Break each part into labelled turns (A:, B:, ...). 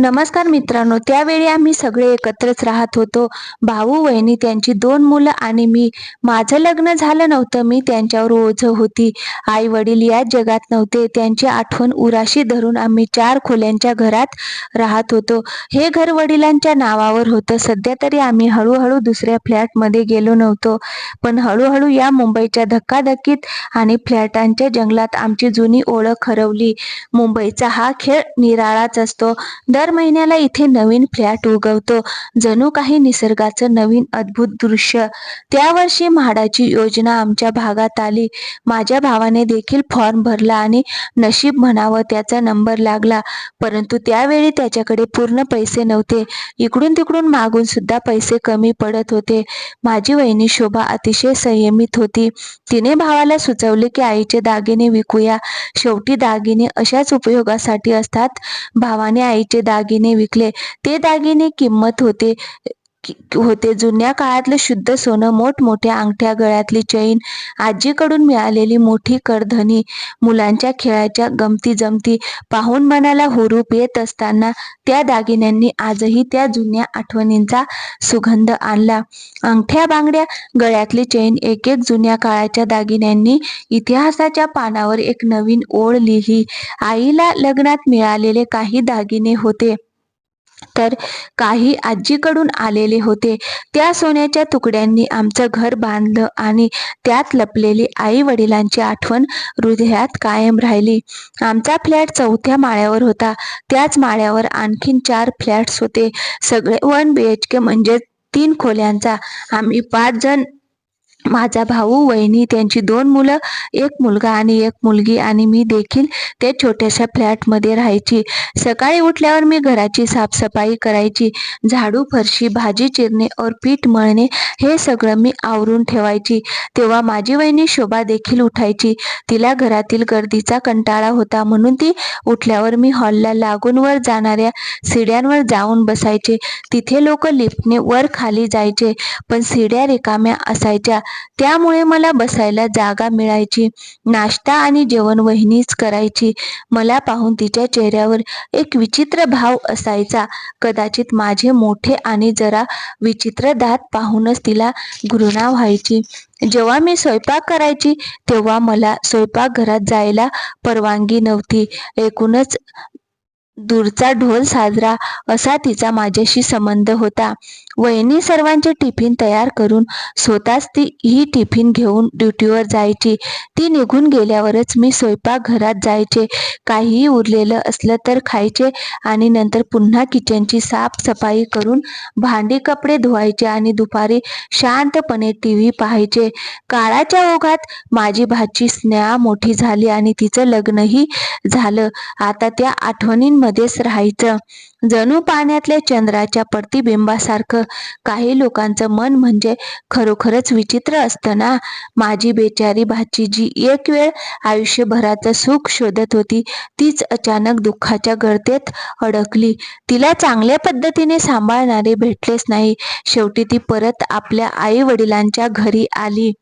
A: नमस्कार मित्रांनो त्यावेळी आम्ही सगळे एकत्रच राहत होतो. भाऊ वहिनी त्यांची दोन मुलं आणि मी. माझं लग्न झालं नव्हतं मी त्यांच्यावर ओझं होती. आई वडील याच जगात नव्हते त्यांची आठवण उराशी धरून आम्ही चार खोल्यांच्या घरात राहत होतो. हे घर वडिलांच्या नावावर होतं. सध्या तरी आम्ही हळूहळू दुसऱ्या फ्लॅटमध्ये गेलो नव्हतो. पण हळूहळू या मुंबईच्या धक्काधक्कीत आणि फ्लॅटांच्या जंगलात आमची जुनी ओळख हरवली. मुंबईचा हा खेळ निराळाच असतो. दर महिन्याला इथे नवीन फ्लॅट उगवतो. जणू काही निसर्गाचं नवीन अद्भुत दृश्य. त्या वर्षी म्हाडाची योजना आमच्या भागात आली. माझ्या भावाने देखील फॉर्म भरला आणि नशीब म्हणावं त्याचा नंबर लागला. परंतु त्यावेळी त्याच्याकडे पूर्ण पैसे नव्हते. इकडून तिकडून मागून सुद्धा पैसे कमी पडत होते. माझी वहिनी शोभा अतिशय संयमित होती. तिने भावाला सुचवले की आईचे दागिने विकूया. शेवटी दागिने अशाच उपयोगासाठी असतात. भावाने आईचे दागिने दागिने विकले. ते दागिने किंमत होते. होते. जुन्या काळातलं शुद्ध सोनं मोठमोठ्या अंगठ्या गळ्यातली चैन आजीकडून मिळालेली मोठी करधनी मुलांच्या खेळाच्या गमती जमती पाहून मनाला हुरूप येत असताना त्या दागिन्यांनी आजही त्या जुन्या आठवणींचा सुगंध आणला. अंगठ्या बांगड्या गळ्यातली चैन एक एक जुन्या काळाच्या दागिन्यांनी इतिहासाच्या पानावर एक नवीन ओळ लिहिली आईला लग्नात मिळालेले काही दागिने होते. तर काही आजीकडून आलेले होते. त्या सोन्याच्या तुकड्यांनी आमचं घर बांधलं आणि त्यात लपलेली आई वडिलांची आठवण हृदयात कायम राहिली. आमचा फ्लॅट चौथ्या माळ्यावर होता. त्याच माळ्यावर आणखीन चार फ्लॅट्स होते. सगळे वन बी एच के म्हणजे तीन खोल्यांचा. आम्ही पाच जण माझा भाऊ वहिनी त्यांची दोन मुलं एक मुलगा आणि एक मुलगी आणि मी देखील त्या छोट्याशा फ्लॅटमध्ये राहायची. सकाळी उठल्यावर मी घराची साफसफाई करायची. झाडू फरशी भाजी चिरणे और पीठ मळणे हे सगळं मी आवरून ठेवायची. तेव्हा माझी वहिनी शोभा देखील उठायची. तिला घरातील गर्दीचा कंटाळा होता म्हणून ती उठल्यावर मी हॉलला लागून वर जाणाऱ्या सिड्यांवर जाऊन बसायचे. तिथे लोक लिफ्टने वर खाली जायचे पण सिड्या रिकाम्या असायच्या. त्यामुळे मला बसायला जागा मिळायची. नाश्ता आणि जेवण वहिनीच करायची. मला पाहून तिच्या चेहऱ्यावर एक विचित्र भाव असायचा. कदाचित माझे मोठे आणि जरा विचित्र दात पाहूनच तिला घृणा व्हायची. जेव्हा मी स्वयंपाक करायची तेव्हा मला स्वयंपाकघरात जायला परवानगी नव्हती. एकूणच दूरचा ढोल साजरा असा तिचा माझ्याशी संबंध होता. वहिनी सर्वांचे टिफिन तयार करून स्वतःच ती ही टिफिन घेऊन ड्युटीवर जायची. ती निघून गेल्यावरच मी स्वयंपाकघरात जायचे. काहीही उरलेलं असलं तर खायचे आणि नंतर पुन्हा किचनची साफसफाई करून भांडी कपडे धुवायचे आणि दुपारी शांतपणे टी व्ही पाहायचे. काळाच्या ओघात माझी भाची स्नेहा मोठी झाली आणि तिचं लग्नही झालं. आता त्या आठवणींमध्येच राहायचं. जणू पाण्यातल्या चंद्राच्या प्रतिबिंबासारखं काही लोकांचं मन म्हणजे खरोखरच विचित्र असतं ना? माझी बेचारी भाची जी एक वेळ आयुष्यभराचं सुख शोधत होती तीच अचानक दुःखाच्या गर्तेत अडकली. तिला चांगल्या पद्धतीने सांभाळणारे भेटलेच नाही. शेवटी ती परत आपल्या आई वडिलांच्या घरी आली.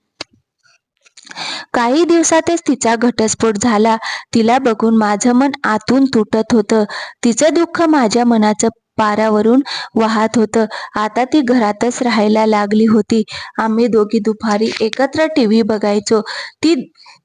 A: काही दिवसातच तिचा घटस्फोट झाला. तिला बघून माझं मन आतून तुटत होतं. तिचं दुःख माझ्या मनाचं पारावरून वाहत होतं. आता ती घरातच राहायला लागली होती. आम्ही दोघी दुपारी एकत्र टी व्ही बघायचो. ती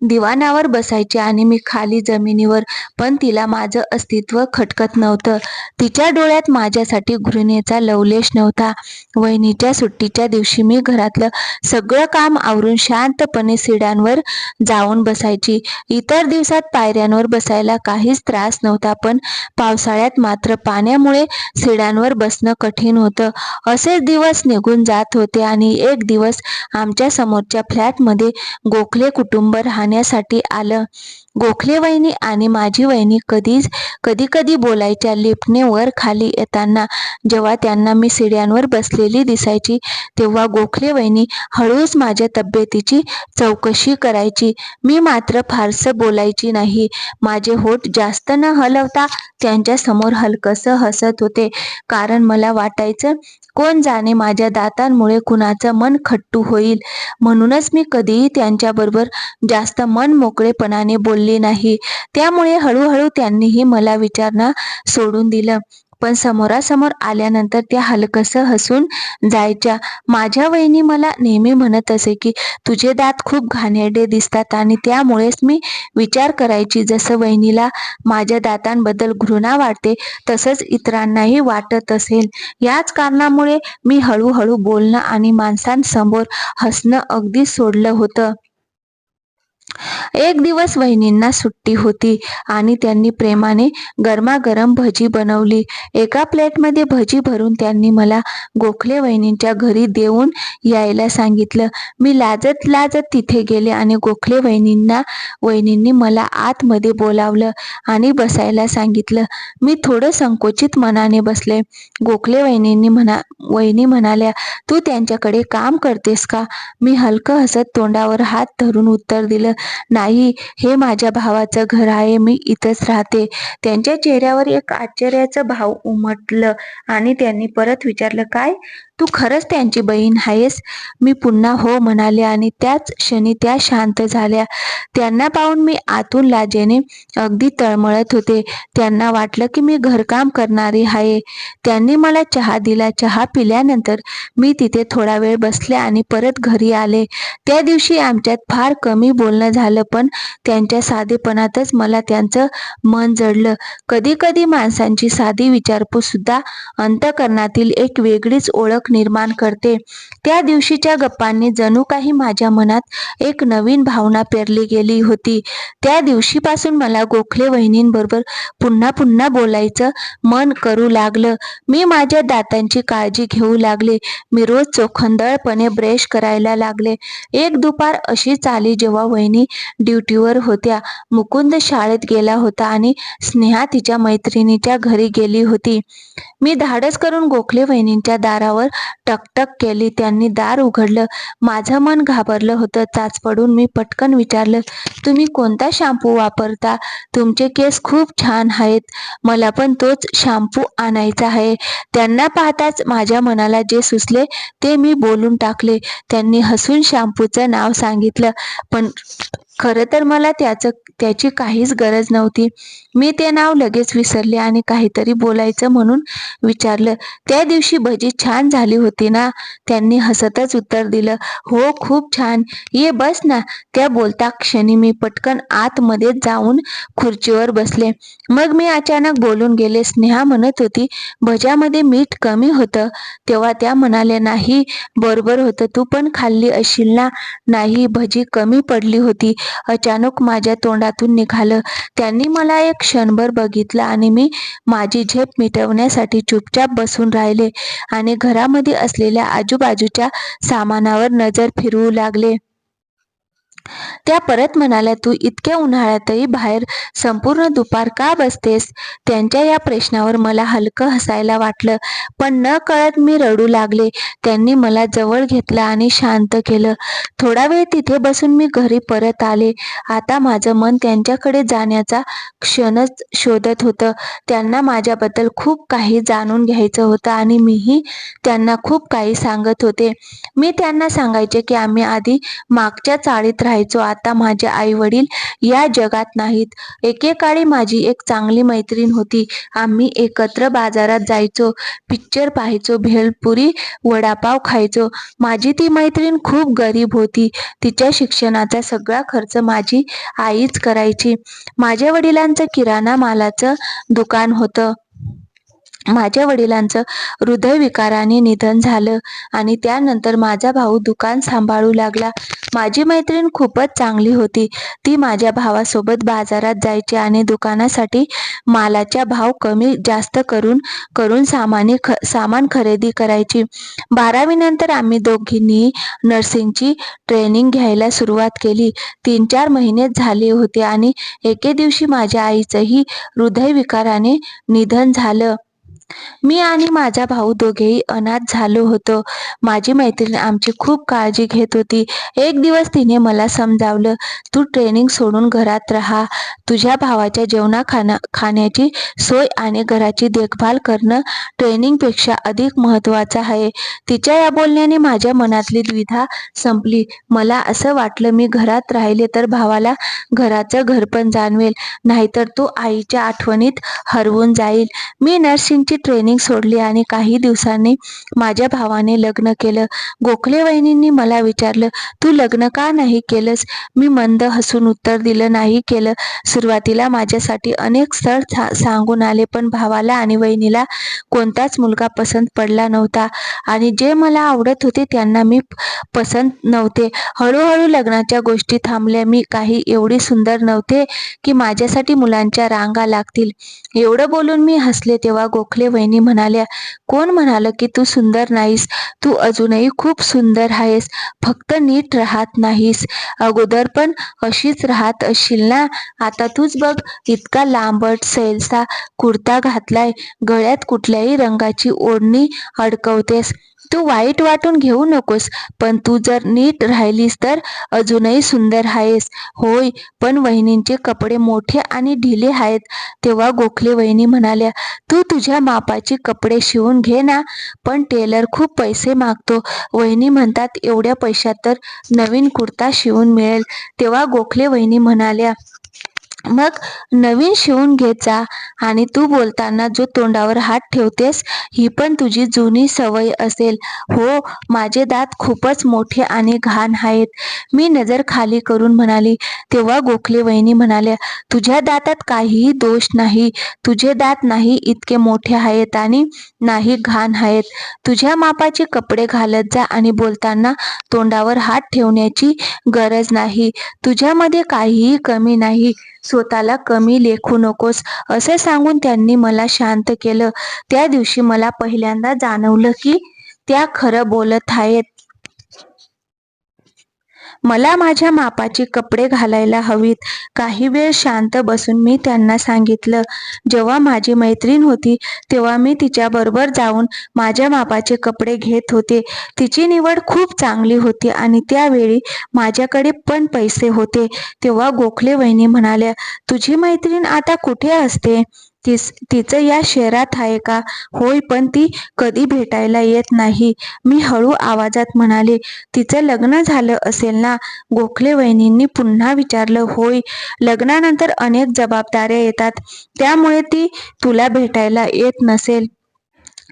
A: दिवाणावर बसायचे आणि मी खाली जमिनीवर पण तिला माझं अस्तित्व खटकत नव्हतं. तिच्या डोळ्यात माझ्यासाठी घृणेचा लवलेश नव्हता. वहिनीच्या सुट्टीच्या दिवशी मी घरातलं सगळं काम आवरून शांतपणे सिड्यांवर जाऊन बसायची. इतर दिवसात पायऱ्यांवर बसायला काहीच त्रास नव्हता पण पावसाळ्यात मात्र पाण्यामुळे सिडांवर बसणं कठीण होतं. असेच दिवस निघून जात होते आणि एक दिवस आमच्या समोरच्या फ्लॅटमध्ये गोखले कुटुंब राहणे राहण्यासाठी आलं. गोखले वहिनी आणि माझी वहिनी कधीच कधी कधी बोलायच्या लिफ्टने वर खाली येताना जेव्हा त्यांना मी सिड्यांवर बसलेली दिसायची तेव्हा गोखले वहिनी हळूच माझ्या तब्येतीची चौकशी करायची. मी मात्र फारसं बोलायची नाही. माझे होठ जास्त न हलवता त्यांच्यासमोर हलकसं हसत होते. कारण मला वाटायचं कोण जाणे माझ्या दातांमुळे कुणाचं मन खट्टू होईल? म्हणूनच मी कधीही त्यांच्याबरोबर जास्त मन मोकळेपणाने बोलले नाही. त्यामुळे हळूहळू त्यांनीही मला विचारणं सोडून दिलं. पण समोरासमोर आल्यानंतर त्या हलकसं हसून जायच्या. माझ्या वहिनी मला नेहमी म्हणत असे की तुझे दात खूप घाणेरडे दिसतात आणि त्यामुळेच मी विचार करायची. जसं वहिनीला माझ्या दातांबद्दल घृणा वाटते तसंच इतरांनाही वाटत असेल. याच कारणामुळे मी हळूहळू बोलणं आणि माणसांसमोर हसणं अगदी सोडलं होतं. एक दिवस वहिनींना सुट्टी होती आणि त्यांनी प्रेमाने गरमागरम भजी बनवली. एका प्लेटमध्ये भजी भरून त्यांनी मला गोखले वहिनींच्या घरी देऊन यायला सांगितलं. मी लाजत लाजत तिथे गेले आणि गोखले वहिनींना वहिनींनी मला आतमध्ये बोलावलं आणि बसायला सांगितलं. मी थोडं संकोचित मनाने बसले. गोखले वहिनींनी म्हणा वहिनी म्हणाल्या तू त्यांच्याकडे काम करतेस का? मी हलकं हसत तोंडावर हात धरून उत्तर दिलं नाही हे माझ्या भावाचं घर आहे मी इथंच राहते. त्यांच्या चेहऱ्यावर एक आश्चर्याचं भाव उमटलं आणि त्यांनी परत विचारलं काय? तू खरंच त्यांची बहीण आहेस? मी पुन्हा हो म्हणाले आणि त्याच क्षणी त्या शांत झाल्या. त्यांना पाहून मी आतून लाजेने अगदी तळमळत होते. त्यांना वाटलं की मी घरकाम करणारी आहे. त्यांनी मला चहा दिला. चहा पिल्यानंतर मी तिथे थोडा वेळ बसले आणि परत घरी आले. त्या दिवशी आमच्यात फार कमी बोलणं झालं पण त्यांच्या साधेपणातच मला त्यांचं मन जडलं. कधी कधी माणसांची साधी विचारपूस सुद्धा अंतकरणातील एक वेगळीच ओळख निर्माण करते. त्या दिवशीच्या गप्पांनी जणू काही माझ्या मनात एक नवीन भावना पेरली गेली होती. त्या दिवशीपासून मला गोखले वहिनींबरोबर पुन्हा पुन्हा बोलायचं मन करू लागलं. मी माझ्या दातांची काळजी घेऊ लागले. मी रोज चोखंदळपणे ब्रश करायला लागले. एक दुपार अशी चाली जेव्हा वहिनी ड्युटीवर होत्या मुकुंद शाळेत गेला होता आणि स्नेहा तिच्या मैत्रिणीच्या घरी गेली होती. मी धाडस करून गोखले वहिनींच्या दारावर टकटक केली त्यांनी दार उघडलं. माझं मन घाबरलं होतं चाच पडून मी पटकन विचारलं तुम्ही कोणता शॅम्पू वापरता? तुमचे केस खूप छान आहेत. मला पण तोच शॅम्पू आणायचा आहे. त्यांना पाहताच माझ्या मनाला जे सुचले ते मी बोलून टाकले. त्यांनी हसून शॅम्पूचं नाव सांगितलं. पण खरं तर मला त्याचं त्याची काहीच गरज नव्हती. मी ते नाव लगेच विसरले आणि काहीतरी बोलायचं म्हणून विचारलं त्या दिवशी भजी छान झाली होती ना? त्यांनी हसतच उत्तर दिलं हो खूप छान. ये बस ना. त्या बोलता क्षणी मी पटकन आतमध्ये जाऊन खुर्चीवर बसले. मग मी अचानक बोलून गेले स्नेहा म्हणत होती भज्यामध्ये मीठ कमी होतं. तेव्हा त्या म्हणाल्या नाही बरोबर होतं तू पण खाल्ली असशील ना? नाही भजी कमी पडली होती. अचानक माझ्या तोंडातून निघालं. त्यांनी मला एक क्षणभर बघितलं आणि मी माझी झेप मिटवण्यासाठी चुपचाप बसून राहिले आणि घरामध्ये असलेल्या आजूबाजूच्या सामानावर नजर फिरवू लागले. त्या परत म्हणाल्या तू इतक्या उन्हाळ्यातही बाहेर संपूर्ण दुपार का बसतेस? त्यांच्या या प्रश्नावर मला हलकं हसायला वाटलं. पण न कळत मी रडू लागले. त्यांनी मला जवळ घेतलं आणि शांत केलं. थोडा वेळ तिथे बसून मी घरी परत आले. आता माझं मन त्यांच्याकडे जाण्याचा क्षणच शोधत होतं. त्यांना माझ्याबद्दल खूप काही जाणून घ्यायचं होतं आणि मीही त्यांना खूप काही सांगत होते. मी त्यांना सांगायचे की आम्ही आधी मागच्या चाळीत राहायचो. आता माझे आई वडील या जगात नाहीत. एकेकाळी माझी एक चांगली मैत्रीण होती. आम्ही एकत्र बाजारात जायचो पिक्चर पाहायचो भेळपुरी वडापाव खायचो. माझी ती मैत्रीण खूप गरीब होती. तिच्या शिक्षणाचा सगळा खर्च माझी आईच करायची. माझ्या वडिलांचं किराणा मालाचं दुकान होतं. माझ्या वडिलांचं हृदयविकाराने निधन झालं आणि त्यानंतर माझा भाऊ दुकान सांभाळू लागला. माझी मैत्रीण खूपच चांगली होती. ती माझ्या भावासोबत बाजारात जायची आणि दुकानासाठी मालाच्या भाव कमी जास्त करून करून सामाने ख सामान खरेदी करायची. बारावीनंतर आम्ही दोघींनी नर्सिंगची ट्रेनिंग घ्यायला सुरुवात केली. तीन चार महिने झाले होते आणि एके दिवशी माझ्या आईचंही हृदयविकाराने निधन झालं. मी आणि माझा भाऊ दोघेही अनाथ झालो होतो. माझी मैत्रीण आमची खूप काळजी घेत होती. एक दिवस तिने मला समजावलं तू ट्रेनिंग सोडून घरात राहा. तुझ्या भावाच्या जेवणा खाना खाण्याची सोय आणि घराची देखभाल करणं ट्रेनिंगपेक्षा अधिक महत्त्वाचं आहे. तिच्या या बोलण्याने माझ्या मनातली द्विधा संपली. मला असं वाटलं मी घरात राहिले तर भावाला घराचं घरपण जाणवेल. नाहीतर तो आईच्या आठवणीत हरवून जाईल. मी नर्सिंगची ट्रेनिंग सोडली आणि काही दिवसांनी माझ्या भावाने लग्न केलं. गोखले वहिनींनी मला विचारलं तू लग्न का नाही केलंस मी मंद हसून उत्तर दिलं नाही केलं. सुरुवातीला माझ्यासाठी अनेक स्थळ सांगून आले पण भावाला आणि वहिनीला कोणताच मुलगा पसंत पडला नव्हता. आणि जे मला आवडत होते त्यांना मी पसंत नव्हते. हळूहळू लग्नाच्या गोष्टी थांबल्या. मी काही एवढी सुंदर नव्हते की माझ्यासाठी मुलांच्या रांगा लागतील. एवढं बोलून मी हसले तेव्हा गोखले वहिनी म्हणाल्या कोण म्हणालं की तू सुंदर नाहीस? तू अजूनही खूप सुंदर आहेस. फक्त नीट राहत नाहीस. अगोदर पण अशीच राहत असशील ना? आता तूच बघ इतका लांबट सैलसा कुर्ता घातलाय. गळ्यात कुठल्याही रंगाची ओढणी अडकवतेस. तू वाईट वाटून घेऊ नकोस पण तू जर नीट राहिलीस तर अजूनही सुंदर आहेस. होय पण वहिनींचे कपडे मोठे आणि ढिले आहेत. तेव्हा गोखले वहिनी म्हणाल्या तू तुझ्या मापाचे कपडे शिवून घे ना पण टेलर खूप पैसे मागतो वहिनी म्हणतात एवढ्या पैशात तर नवीन कुर्ता शिवून मिळेल तेव्हा गोखले वहिनी म्हणाल्या मग नवीन शिवून घेत जा आणि तू बोलताना जो तोंडावर हात ठेवतेस ही पण तुझी जुनी सवय असेल. हो माझे दात खूपच मोठे आणि घाण आहेत. मी नजर खाली करून म्हणाली तेव्हा गोखले वहिनी म्हणाल्या तुझ्या दातात काहीही दोष नाही. तुझे दात नाही इतके मोठे आहेत आणि नाही घाण आहेत. तुझ्या मापाचे कपडे घालत जा आणि बोलताना तोंडावर हात ठेवण्याची गरज नाही. तुझ्यामध्ये काहीही कमी नाही. स्वतःला कमी लेखू नकोस असे सांगून त्यांनी मला शांत केलं. त्या दिवशी मला पहिल्यांदा जाणवलं की त्या खरं बोलत आहेत. मला माझ्या मापाची कपडे घालायला हवीत. काही वेळ शांत बसून मी त्यांना सांगितलं. जेव्हा माझी मैत्रीण होती तेव्हा मी तिच्याबरोबर जाऊन माझ्या मापाचे कपडे घेत होते. तिची निवड खूप चांगली होती आणि त्यावेळी माझ्याकडे पण पैसे होते. तेव्हा गोखले वहिनी म्हणाल्या तुझी मैत्रीण आता कुठे असते? तिस तिचं या शहरात आहे का? होय पण ती कधी भेटायला येत नाही. मी हळू आवाजात म्हणाले तिचं लग्न झालं असेल ना गोखले वहिनींनी पुन्हा विचारलं होय लग्नानंतर अनेक जबाबदाऱ्या येतात. त्यामुळे ती तुला भेटायला येत नसेल.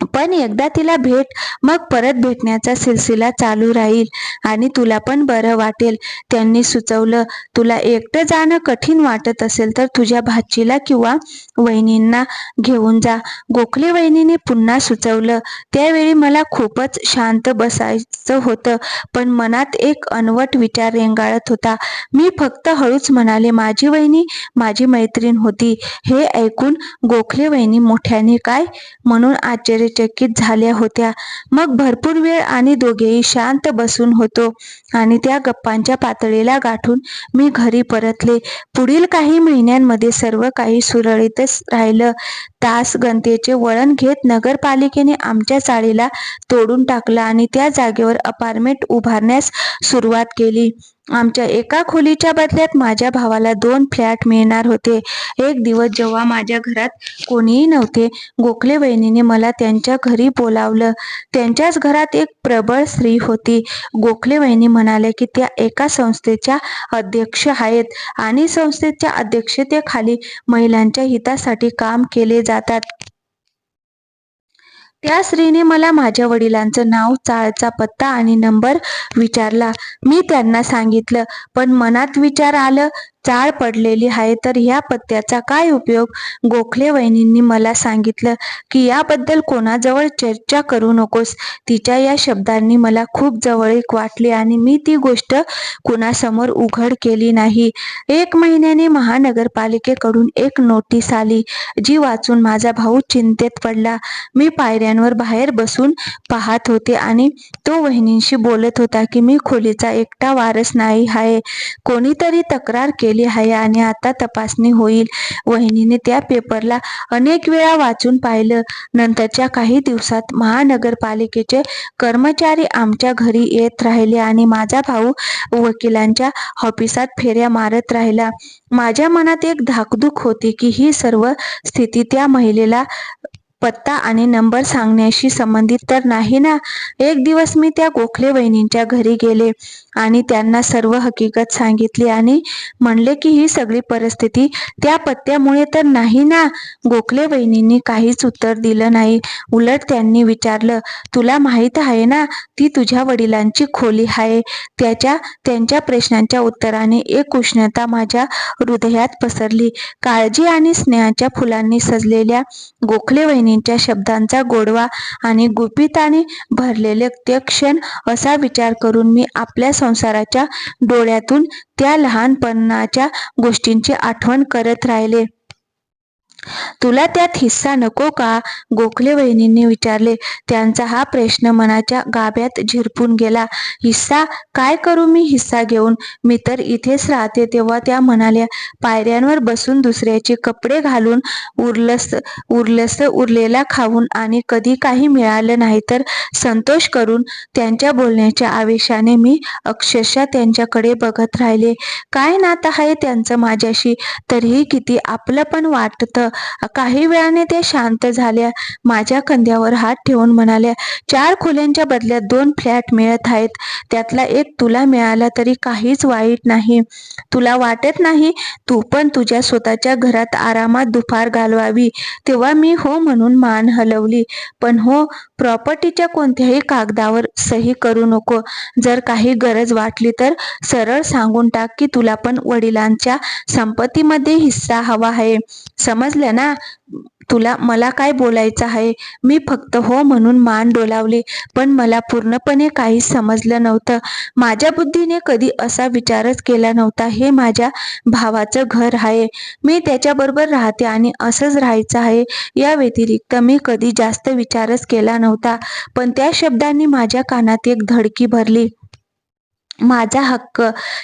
A: पण एकदा तिला भेट मग परत भेटण्याचा सिलसिला चालू राहील आणि तुला पण बरं वाटेल. त्यांनी सुचवलं तुला एकटं जाणं कठीण वाटत असेल तर तुझ्या भाचीला किंवा वहिनींना घेऊन जा. गोखले वहिनीने पुन्हा सुचवलं त्यावेळी मला खूपच शांत बसायचं होतं पण मनात एक अनवट विचार रेंगाळत होता. मी फक्त हळूच म्हणाले माझी वहिनी माझी मैत्रीण होती. हे ऐकून गोखले वहिनी मोठ्याने काय म्हणून आश्चर्य आश्चर्यचकित झाल्या होत्या. मग भरपूर वेळ आणि दोघेही शांत बसून होतो आणि त्या गप्पांच्या पातळीला गाठून मी घरी परतले. पुढील काही महिन्यांमध्ये सर्व काही सुरळीतच राहिलं. तास गणतेचे वळण घेत नगरपालिकेने आमच्या चाळीला तोडून टाकलं आणि त्या जागेवर अपार्टमेंट उभारण्यास सुरुवात केली. आमच्या एका खोलीच्या बदल्यात माझ्या भावाला दोन फ्लॅट मिळणार होते. एक दिवस जेव्हा माझ्या घरात कोणीही नव्हते गोखले वहिनीने मला त्यांच्या घरी बोलावलं. त्यांच्याच घरात एक प्रबळ स्त्री होती. गोखले वहिनी म्हणाले की त्या एका संस्थेच्या अध्यक्ष आहेत आणि संस्थेच्या अध्यक्षतेखाली महिलांच्या हितासाठी काम केले जातात. त्या स्त्रीने मला माझ्या वडिलांचं नाव चाळचा पत्ता आणि नंबर विचारला. मी त्यांना सांगितलं पण मनात विचार आलं चाळ पडलेली आहे. तर ह्या पत्त्याचा काय उपयोग? गोखले वहिनींनी मला सांगितलं की याबद्दल कोणाजवळ चर्चा करू नकोस. तिच्या या शब्दांनी मला खूप जवळीक वाटली आणि मी ती गोष्ट कुणासमोर उघड केली नाही. एक महिन्याने महानगरपालिकेकडून एक नोटीस आली जी वाचून माझा भाऊ चिंतेत पडला. मी पायऱ्यांवर बाहेर बसून पाहत होते आणि तो वहिनींशी बोलत होता की मी खोलीचा एकटा वारस नाही आहे कोणीतरी तक्रार केली केली आहे आणि आता तपासणी होईल. वहिनीने त्या पेपरला अनेक वेळा वाचून पाहिलं. नंतरच्या काही दिवसात महानगरपालिकेचे कर्मचारी आमच्या घरी येत राहिले आणि माझा भाऊ वकिलांच्या ऑफिसात फेऱ्या मारत राहिला. माझ्या मनात एक धाकधूक होती की ही सर्व स्थिती त्या महिलेला पत्ता आणि नंबर सांगण्याशी संबंधित तर नाही ना? एक दिवस मी त्या गोखले वहिनींच्या घरी गेले. आणि त्यांना सर्व हकीकत सांगितली आणि म्हणले की ही सगळी परिस्थिती त्या पत्त्यामुळे तर नाही ना. गोखले वहिनींनी काहीच उत्तर दिलं नाही. उलट त्यांनी विचारलं तुला माहीत आहे ना ती तुझ्या वडिलांची खोली आहे. त्याच्या त्यांच्या प्रश्नांच्या उत्तराने एक उष्णता माझ्या हृदयात पसरली. काळजी आणि स्नेहाच्या फुलांनी सजलेल्या गोखले वहिनींच्या शब्दांचा गोडवा आणि गुपिताने भरलेले ते क्षण असा विचार करून मी आपल्या संसाराच्या डोळ्यातून त्या लहानपणाच्या गोष्टींची आठवण करत राहिले. तुला त्यात हिस्सा नको का? गोखले वहिनींनी विचारले. त्यांचा हा प्रश्न मनाच्या गाभ्यात झिरपून गेला. हिस्सा? काय करू मी हिस्सा घेऊन? मी तर इथेच राहते तेव्हा त्या म्हणाल्या. पायऱ्यांवर बसून दुसऱ्याचे कपडे घालून उरलस उरलस उरलेला खाऊन आणि कधी काही मिळालं नाही तर संतोष करून त्यांच्या बोलण्याच्या आवेशाने मी अक्षरशः त्यांच्याकडे बघत राहिले. काय नातं आहे त्यांचं माझ्याशी? तरीही किती आपलं पण वाटतं. काही वेळाने त्या शांत झाल्या माझ्या कंद्यावर हात ठेवून म्हणाल्या चार खोल्यांच्या बदल्यात दोन फ्लॅट मिळत आहेत. त्यातला एक तुला मिळाला तरी काहीच वाईट नाही. तुला वाटत नाही तू पण तुझ्या स्वतःच्या घरात आरामात दुपार घालवावी. तेव्हा मी हो म्हणून मान हलवली. पण हो प्रॉपर्टीच्या कोणत्याही कागदावर सही करू नको. जर काही गरज वाटली तर सरळ सांगून टाक की तुला पण वडिलांच्या संपत्तीमध्ये हिस्सा हवा आहे. समजलं ना? तुला मला काय बोलायचं आहे? मी फक्त हो म्हणून मान डोलावली. पण मला पूर्णपणे काही समजलं नव्हतं. माझ्या बुद्धीने कधी असा विचारच केला नव्हता हे माझ्या भावाचं घर आहे. मी त्याच्याबरोबर राहते आणि असंच राहायचं आहे. या व्यतिरिक्त मी कधी जास्त विचारच केला नव्हता. पण त्या शब्दांनी माझ्या कानात एक धडकी भरली. माझा हक्क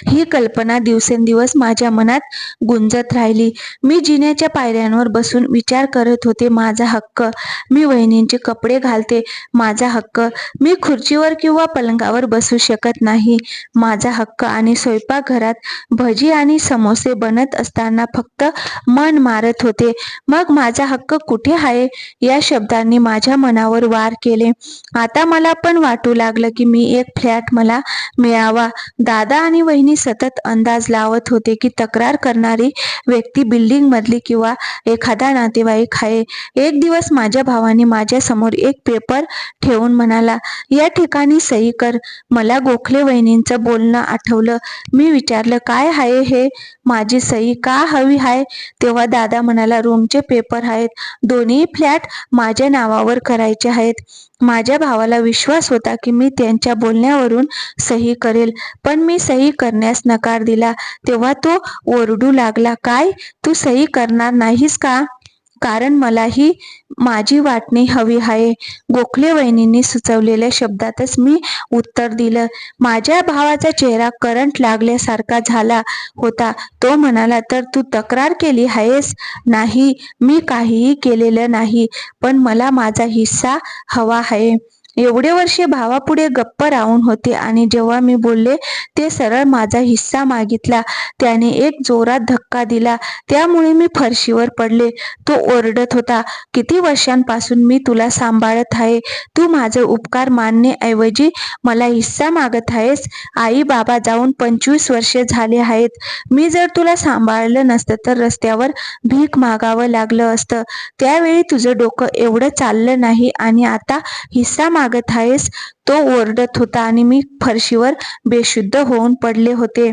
A: ही कल्पना दिवसेंदिवस माझ्या मनात गुंजत राहिली. मी जिन्याच्या पायऱ्यांवर बसून विचार करत होते माझा हक्क. मी वहिनींचे कपडे घालते माझा हक्क. मी खुर्चीवर किंवा पलंगावर बसू शकत नाही. माझा हक्क आणि स्वयंपाकघरात भजी आणि समोसे बनत असताना फक्त मन मारत होते. मग माझा हक्क कुठे आहे? या शब्दांनी माझ्या मनावर वार केले. आता मला पण वाटू लागलं की मी एक फ्लॅट मला मिळावा दादा आणि वहिनी सतत अंदाज लावत होते की तक्रार करणारी व्यक्ती बिल्डिंग मधली किंवा एखादा नातेवाईक आहे. एक दिवस माझ्या भावाने माझ्यासमोर एक पेपर ठेवून म्हणाला या ठिकाणी सही कर. मला गोखले वहिनींचं बोलणं आठवलं. मी विचारलं काय आहे हे? माझी सही का हवी आहे तेव्हा दादा म्हणाला रूमचे पेपर आहेत. दोन्ही फ्लॅट माझ्या नावावर करायचे आहेत. माझ्या भावाला विश्वास होता की मी त्यांच्या बोलण्यावरून सही करेल पण मी सही करण्यास नकार दिला. तेव्हा तो ओरडू लागला काय? तू सही करणार नाहीस का? कारण मलाही माझी वाटणी हवी आहे. गोखले वहिनींनी सुचवलेल्या शब्दातच मी उत्तर दिलं. माझ्या भावाचा चेहरा करंट लागल्यासारखा झाला होता. तो म्हणाला तर तू तक्रार केली आहेस? नाही मी काहीही केलेलं नाही पण मला माझा हिस्सा हवा आहे. एवढे वर्षे भावापुढे गप्प राहून होते आणि जेव्हा मी बोलले ते सरळ माझा हिस्सा मागितला त्याने एक जोरात धक्का दिला त्यामुळे मी फरशीवर पडले. तो ओरडत होता किती वर्षांपासून मी तुला सांभाळत आहे? तू माझं उपकार मानण्याऐवजी मला हिस्सा मागत आहेस? आई बाबा जाऊन पंचवीस वर्षे झाले आहेत. मी जर तुला सांभाळलं नसतं तर रस्त्यावर भीक मागावं लागलं असतं. त्यावेळी तुझं डोकं एवढं चाललं नाही आणि आता हिस्सा माग मागत आहेस? तो ओरडत होता आणि मी फरशीवर बेशुद्ध होऊन पडले होते.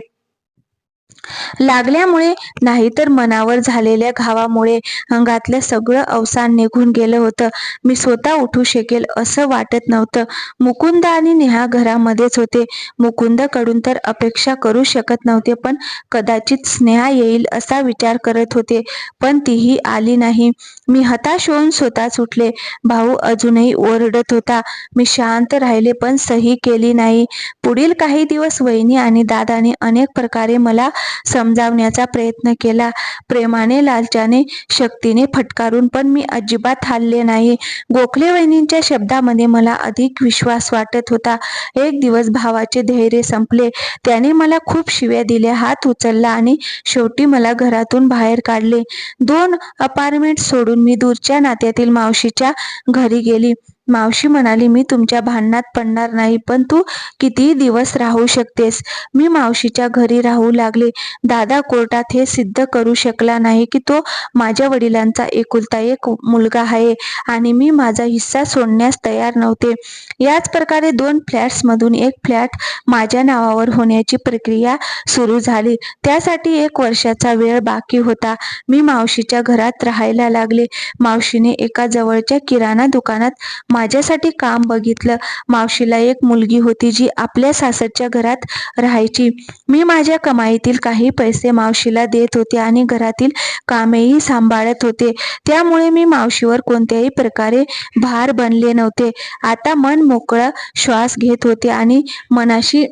A: लागल्यामुळे नाहीतर मनावर झालेल्या घावामुळे अंगातलं सगळं अवसान निघून गेलं होतं. मी स्वतः उठू शकेल असं वाटत नव्हतं. मुकुंद आणि नेहा घरामध्येच होते. मुकुंदकडून तर अपेक्षा करू शकत नव्हते पण कदाचित स्नेहा येईल असा विचार करत होते पण तीही आली नाही. मी हताश होऊन स्वतःच उठले. भाऊ अजूनही ओरडत होता. मी शांत राहिले पण सही केली नाही. पुढील काही दिवस वहिनी आणि दादाने अनेक प्रकारे मला समजावण्याचा प्रयत्न केला. प्रेमाने लालच्याने शक्तीने फटकारून पण मी अजिबात हल्ले नाही. गोखले वहिनींच्या शब्दामध्ये मला अधिक विश्वास वाटत होता. एक दिवस भावाचे धैर्य संपले. त्याने मला खूप शिव्या दिल्या. हात उचलला आणि शेवटी मला घरातून बाहेर काढले. दोन अपार्टमेंट सोडून मी दूरच्या नात्यातील मावशीच्या घरी गेली. मावशी म्हणाली मी तुमच्या भांडणात पडणार नाही पण तू किती दिवस राहू शकतेस. मी मावशीच्या घरी राहू लागले. दादा कोर्टात हे सिद्ध करू शकला नाही की तो माझ्या वडिलांचा एकुलता एक मुलगा आहे आणि मी माझा हिस्सा सोडण्यास तयार नव्हते. याच प्रकारे दोन फ्लॅट्समधून एक फ्लॅट माझ्या नावावर होण्याची प्रक्रिया सुरू झाली. त्यासाठी एक वर्षाचा वेळ बाकी होता. मी मावशीच्या घरात राहायला लागले. मावशीने एका जवळच्या किराणा दुकानात माझ्यासाठी काम बघितलं. मावशीला एक मुलगी होती जी आपल्या सासरच्या घरात राहायची. मी माझ्या कमाईतील काही पैसे मावशीला देत होते आणि घरातील कामेही सांभाळत होते. त्यामुळे मी मावशीवर कोणत्याही प्रकारे भार बनले नव्हते. आता मन मोकळं श्वास घेत होते आणि मनाशी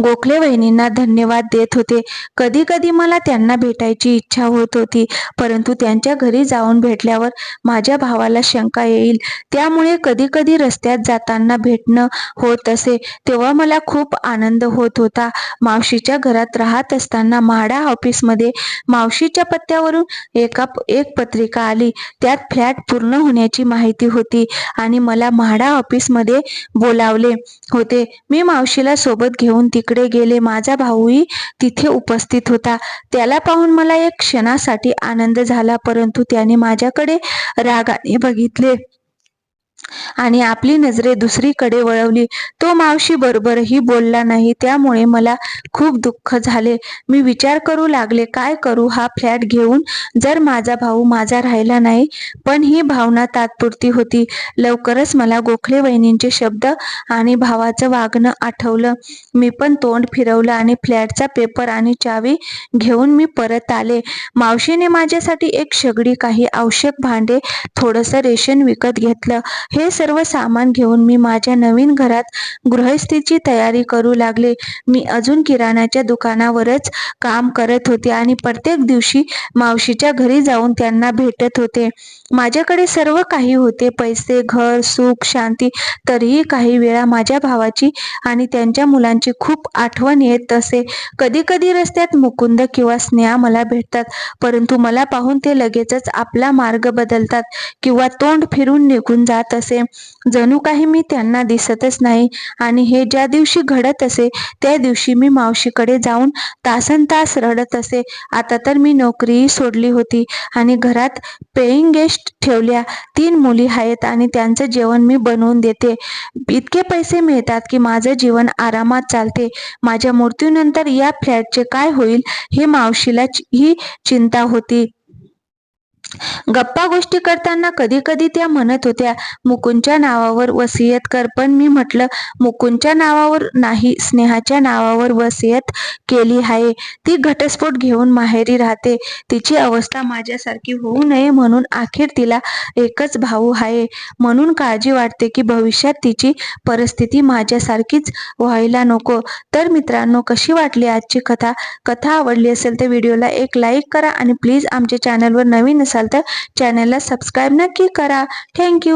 A: गोखले वहिनींना धन्यवाद देत होते. कधी कधी मला त्यांना भेटायची इच्छा होत होती परंतु त्यांच्या घरी जाऊन भेटल्यावर माझ्या भावाला शंका येईल. त्यामुळे कधी कधी रस्त्यात जाताना भेटणं होत असे तेव्हा मला खूप आनंद होत होता. मावशीच्या घरात राहत असताना म्हाडा ऑफिसमध्ये मावशीच्या पत्त्यावरून एका एक पत्रिका आली. त्यात फ्लॅट पूर्ण होण्याची माहिती होती आणि मला म्हाडा ऑफिसमध्ये बोलावले होते. मी मावशीला सोबत घेऊन तिकडे गेले. माझा भाऊही तिथे उपस्थित होता. त्याला पाहून मला एक क्षणासाठी आनंद झाला परंतु त्याने माझ्याकडे रागाने बघितले. आणि आपली नजरे दुसरीकडे वळवली. तो मावशी बरोबरही बोलला नाही. त्यामुळे मला खूप दुःख झाले. मी विचार करू लागले काय करू? हा फ्लॅट घेऊन जर माझा भाऊ माझा राहिला नाही पण ही भावना तात्पुरती होती. लवकरच मला गोखले वहिनींचे शब्द आणि भावाचं वागणं आठवलं. मी पण तोंड फिरवलं आणि फ्लॅटचा पेपर आणि चावी घेऊन मी परत आले. मावशीने माझ्यासाठी एक शेगडी काही आवश्यक भांडे थोडंसं रेशन विकत घेतलं. हे सर्व सामान घेऊन मी माझ्या नवीन घरात गृहस्थीची तयारी करू लागले. मी अजून किराणाच्या दुकानावरच काम करत होते आणि प्रत्येक दिवशी मावशीच्या घरी जाऊन त्यांना भेटत होते. माझ्याकडे सर्व काही होते. पैसे घर सुख शांती तरीही काही वेळा माझ्या भावाची आणि त्यांच्या मुलांची खूप आठवण येत असे. कधी कधी रस्त्यात मुकुंद किंवा स्नेहा मला भेटतात परंतु मला पाहून ते लगेचच आपला मार्ग बदलतात किंवा तोंड फिरून निघून जात असे. जणू काही मी त्यांना दिसतच नाही आणि हे ज्या दिवशी घडत असे त्या दिवशी मी मावशीकडे जाऊन तासन तास रडत असे. आता तर मी नोकरीही सोडली होती आणि घरात पेईंग गेस्ट ठेवल्या. तीन मुली आहेत आणि त्यांचं जेवण मी बनवून देते. इतके पैसे मिळतात की माझं जीवन आरामात चालते. माझ्या मृत्यूनंतर या फ्लॅटचे काय होईल हे मावशीला ही चिंता होती. गप्पा गोष्टी करताना कधी कधी त्या म्हणत होत्या मुकुंदच्या नावावर वसियत कर. पण मी म्हटलं मुकुंदच्या नावावर नाही स्नेहाच्या नावावर वसियत केली आहे. ती घटस्फोट घेऊन माहेरी राहते. तिची अवस्था माझ्यासारखी होऊ नये म्हणून अखेर तिला एकच भाऊ आहे. म्हणून काळजी वाटते की भविष्यात तिची परिस्थिती माझ्यासारखीच व्हायला नको. तर मित्रांनो कशी वाटली आजची कथा? कथा आवडली असेल तर व्हिडिओला एक लाईक करा आणि प्लीज आमच्या चॅनलवर नवीन असाल तर चॅनलला सबस्क्राईब नक्की करा. थँक्यू